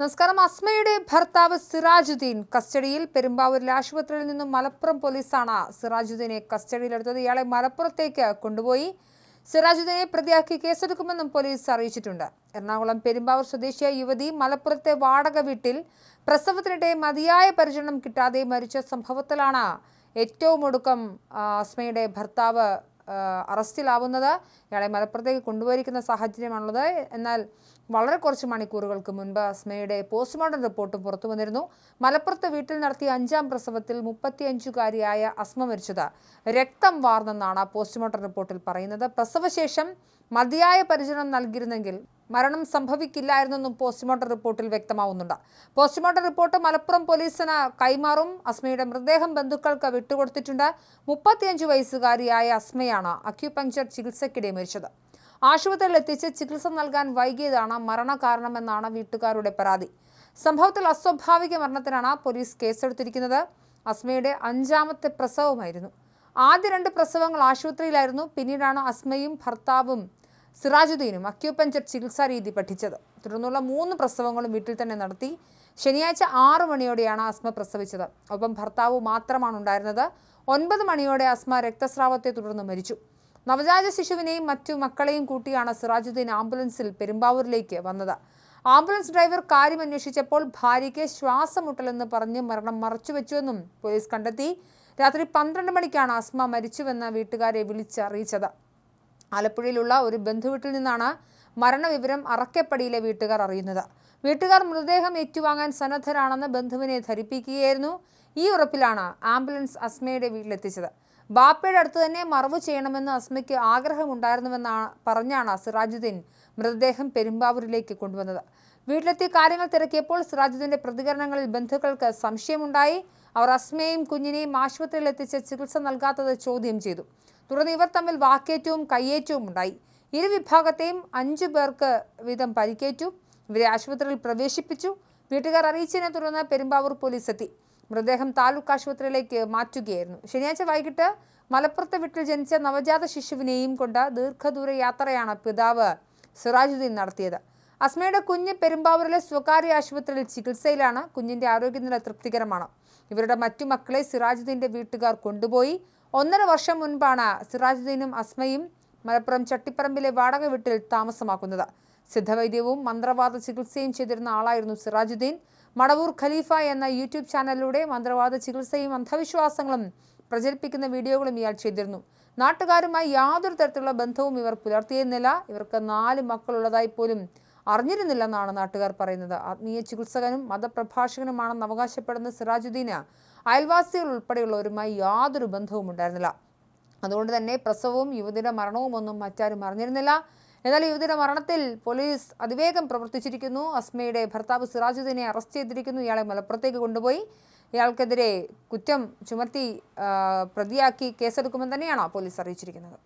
നമസ്കാരം. അസ്മയുടെ ഭർത്താവ് സിറാജുദ്ദീൻ കസ്റ്റഡിയിൽ പെരുമ്പാവൂരിലെ ആശുപത്രിയിൽ നിന്നും മലപ്പുറം പോലീസാണ് സിറാജുദ്ദീനെ കസ്റ്റഡിയിലെടുത്തത്. ഇയാളെ മലപ്പുറത്തേക്ക് കൊണ്ടുപോയി. സിറാജുദ്ദീനെ പ്രതിയാക്കി കേസെടുക്കുമെന്നും പോലീസ് അറിയിച്ചിട്ടുണ്ട്. എറണാകുളം പെരുമ്പാവൂർ സ്വദേശിയായ യുവതി മലപ്പുറത്തെ വാടക വീട്ടിൽ പ്രസവത്തിനിടെ മതിയായ പരിചരണം കിട്ടാതെ മരിച്ച സംഭവത്തിലാണ് ഏറ്റവും ഒടുക്കം അസ്മയുടെ ഭർത്താവ് അറസ്റ്റിലാവുന്നത് ഇയാളെ മലപ്പുറത്തേക്ക് കൊണ്ടുപോയിരിക്കുന്ന സാഹചര്യമാണുള്ളത്. എന്നാൽ വളരെ കുറച്ച് മണിക്കൂറുകൾക്ക് മുൻപ് അസ്മയുടെ പോസ്റ്റ്മോർട്ടം റിപ്പോർട്ട് പുറത്തു വന്നിരുന്നു. മലപ്പുറത്ത് വീട്ടിൽ നടത്തിയ അഞ്ചാം പ്രസവത്തിൽ മുപ്പത്തിയഞ്ചുകാരിയായ അസ്മ മരിച്ചത്. രക്തം വാർന്നെന്നാണ് പോസ്റ്റ്മോർട്ടം റിപ്പോർട്ടിൽ പറയുന്നത്. പ്രസവശേഷം മതിയായ പരിചരണം നൽകിയിരുന്നെങ്കിൽ മരണം സംഭവിക്കില്ലായിരുന്നെന്നും പോസ്റ്റ്മോർട്ടം റിപ്പോർട്ടിൽ വ്യക്തമാവുന്നുണ്ട്. പോസ്റ്റ്മോർട്ടം റിപ്പോർട്ട് മലപ്പുറം പോലീസിന് കൈമാറും. അസ്മയുടെ മൃതദേഹം ബന്ധുക്കൾക്ക് വിട്ടുകൊടുത്തിട്ടുണ്ട്. മുപ്പത്തിയഞ്ച് വയസ്സുകാരിയായ അസ്മയാണ് അക്യുപങ്ചർ ചികിത്സയ്ക്കിടെ മരിച്ചത്. ആശുപത്രിയിൽ എത്തിച്ച് ചികിത്സ നൽകാൻ വൈകിയതാണ് മരണകാരണമെന്നാണ് വീട്ടുകാരുടെ പരാതി. സംഭവത്തിൽ അസ്വാഭാവിക മരണത്തിനാണ് പോലീസ് കേസെടുത്തിരിക്കുന്നത്. അസ്മയുടെ അഞ്ചാമത്തെ പ്രസവമായിരുന്നു. ആദ്യ രണ്ട് പ്രസവങ്ങൾ ആശുപത്രിയിലായിരുന്നു. പിന്നീടാണ് അസ്മയും ഭർത്താവും സിറാജുദ്ദീനും അക്യൂപഞ്ചർ ചികിത്സാ രീതി പഠിച്ചത്. തുടർന്നുള്ള മൂന്ന് പ്രസവങ്ങളും വീട്ടിൽ തന്നെ നടത്തി ശനിയാഴ്ച ആറു മണിയോടെയാണ് അസ്മ പ്രസവിച്ചത്. ഒപ്പം ഭർത്താവ് മാത്രമാണ് ഉണ്ടായിരുന്നത്. ഒൻപത് മണിയോടെ അസ്മ രക്തസ്രാവത്തെ തുടർന്ന് മരിച്ചു. നവജാത ശിശുവിനെയും മറ്റു മക്കളെയും കൂട്ടിയാണ് സിറാജുദ്ദീൻ ആംബുലൻസിൽ പെരുമ്പാവൂരിലേക്ക് വന്നത്. ആംബുലൻസ് ഡ്രൈവർ കാര്യം അന്വേഷിച്ചപ്പോൾ ഭാര്യയ്ക്ക് ശ്വാസമുട്ടലെന്ന് പറഞ്ഞ് മരണം മറച്ചുവെച്ചുവെന്നും പോലീസ് കണ്ടെത്തി. രാത്രി പന്ത്രണ്ട് മണിക്കാണ് അസ്മ മരിച്ചുവെന്ന് വീട്ടുകാരെ വിളിച്ചറിയിച്ചത്. ആലപ്പുഴയിലുള്ള ഒരു ബന്ധുവീട്ടിൽ നിന്നാണ് മരണവിവരം അറക്കപ്പടിയിലെ വീട്ടുകാർ അറിയുന്നത്. വീട്ടുകാർ മൃതദേഹം ഏറ്റുവാങ്ങാൻ സന്നദ്ധരാണെന്ന് ബന്ധുവിനെ ധരിപ്പിക്കുകയായിരുന്നു. ഈ ഉറപ്പിലാണ് ആംബുലൻസ് അസ്മയുടെ വീട്ടിലെത്തിച്ചത്. ബാപ്പയുടെ അടുത്ത് തന്നെ മറവ് ചെയ്യണമെന്ന് അസ്മയ്ക്ക് ആഗ്രഹമുണ്ടായിരുന്നുവെന്നാണ് പറഞ്ഞാണ് സിറാജുദ്ദീൻ മൃതദേഹം പെരുമ്പാവൂരിലേക്ക് കൊണ്ടുവന്നത്. വീട്ടിലെത്തി കാര്യങ്ങൾ തിരക്കിയപ്പോൾ സിറാജുദ്ദീന്റെ പ്രതികരണങ്ങളിൽ ബന്ധുക്കൾക്ക് സംശയമുണ്ടായി. അവർ അസ്മയെയും കുഞ്ഞിനെയും ആശുപത്രിയിൽ എത്തിച്ച് ചികിത്സ നൽകാത്തത് ചോദ്യം ചെയ്തു. തുടർന്ന് ഇവർ തമ്മിൽ വാക്കേറ്റവും കയ്യേറ്റവും ഉണ്ടായി. ഇരുവിഭാഗത്തെയും അഞ്ചു പേർക്ക് വീതം പരിക്കേറ്റു. ഇവരെ ആശുപത്രിയിൽ പ്രവേശിപ്പിച്ചു. വീട്ടുകാർ അറിയിച്ചതിനെ തുടർന്ന് പെരുമ്പാവൂർ പോലീസ് എത്തി. മൃതദേഹം താലൂക്ക് ആശുപത്രിയിലേക്ക് മാറ്റുകയായിരുന്നു. ശനിയാഴ്ച വൈകിട്ട് മലപ്പുറത്തെ വീട്ടിൽ ജനിച്ച നവജാത ശിശുവിനെയും കൊണ്ട് ദീർഘദൂര യാത്രയാണ് പിതാവ് സിറാജുദ്ദീൻ നടത്തിയത്. അസ്മയുടെ കുഞ്ഞ് പെരുമ്പാവൂരിലെ സ്വകാര്യ ആശുപത്രിയിൽ ചികിത്സയിലാണ് കുഞ്ഞിന്റെ ആരോഗ്യനില തൃപ്തികരമാണ്. ഇവരുടെ മറ്റു മക്കളെ സിറാജുദ്ദീന്റെ വീട്ടുകാർ കൊണ്ടുപോയി. ഒന്നര വർഷം മുൻപാണ് സിറാജുദ്ദീനും അസ്മയും മലപ്പുറം ചട്ടിപ്പറമ്പിലെ വാടക വീട്ടിൽ താമസമാക്കുന്നത്. സിദ്ധവൈദ്യവും മന്ത്രവാദ ചികിത്സയും ചെയ്തിരുന്ന ആളായിരുന്നു സിറാജുദ്ദീൻ. മടവൂർ ഖലീഫ എന്ന യൂട്യൂബ് ചാനലിലൂടെ മന്ത്രവാദ ചികിത്സയും അന്ധവിശ്വാസങ്ങളും പ്രചരിപ്പിക്കുന്ന വീഡിയോകളും ഇയാൾ ചെയ്തിരുന്നു. നാട്ടുകാരുമായി യാതൊരു തരത്തിലുള്ള ബന്ധവും ഇവർ പുലർത്തിയിരുന്നില്ല. ഇവർക്ക് നാല് മക്കളുള്ളതായി പോലും അറിഞ്ഞിരുന്നില്ലെന്നാണ് നാട്ടുകാർ പറയുന്നത്. ആത്മീയ ചികിത്സകനും മതപ്രഭാഷകനുമാണെന്ന് അവകാശപ്പെടുന്ന സിറാജുദ്ദീന് അയൽവാസികൾ ഉൾപ്പെടെയുള്ളവരുമായി യാതൊരു ബന്ധവും ഉണ്ടായിരുന്നില്ല. അതുകൊണ്ട് തന്നെ പ്രസവവും യുവതിയുടെ മരണവും ഒന്നും മറ്റാരും അറിഞ്ഞിരുന്നില്ല. എന്നാൽ യുവതിയുടെ മരണത്തിൽ പോലീസ് അതിവേഗം പ്രവർത്തിച്ചിരിക്കുന്നു. അസ്മയുടെ ഭർത്താവ് സിറാജുദ്ദീനെ അറസ്റ്റ് ചെയ്തിരിക്കുന്നു. ഇയാളെ മലപ്പുറത്തേക്ക് കൊണ്ടുപോയി. ഇയാൾക്കെതിരെ കുറ്റം ചുമത്തി പ്രതിയാക്കി കേസെടുക്കുമെന്ന് തന്നെയാണ് പോലീസ് അറിയിച്ചിരിക്കുന്നത്.